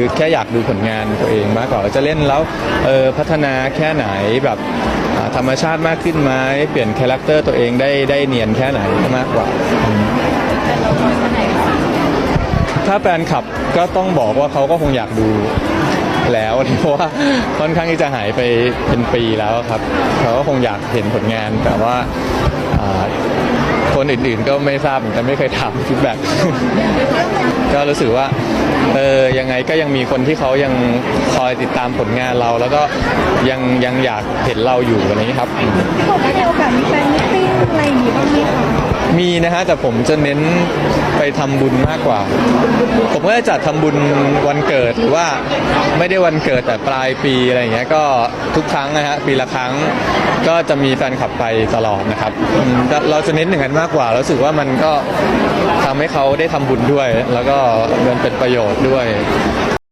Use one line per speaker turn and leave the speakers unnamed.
คือแค่อยากดูผลงานตัวเองมากกว่าจะเล่นแล้วเออพัฒนาแค่ไหนแบบธรรมชาติมากขึ้นไหมเปลี่ยนคาแรคเตอร์ตัวเองได้ได้เนียนแค่ไหนมากกว่า ถ้าแฟนคลับก็ต้องบอกว่าเขาก็คงอยากดูแล้วเพราะว่าค่อนข้างที่จะหายไปเป็นปีแล้วครับเขาก็คงอยากเห็นผลงานแต่ว่าอ่าคนอื่นๆก็ไม่ทราบเหมือนกันไม่เคยถามฟีดแบ็กก็รู้สึกว่า เออยังไงก็ยังมีคนที่เขายังคอยติดตามผลงานเรา แล้วก็ยังยังอยากเห็นเราอยู่อะไรอย่างนี้ครับ
พี่บอกว่าในโอกาสมีแฟน
มีนะฮะแต่ผมจะเน้นไปทำบุญมากกว่า ผมก็จะจัดทำบุญวันเกิดหรือว่าไม่ได้วันเกิดแต่ปลายปีอะไรอย่างเงี้ยก็ทุกครั้งนะฮะปีละครั้งก็จะมีแฟนคลับไปตลอดนะครับอืมแต่เราจะเน้นอย่างนั้นมากกว่ารู้สึกว่ามันก็ทำให้เขาได้ทำบุญด้วย แล้วก็มันเป็นประโยชน์ด้วย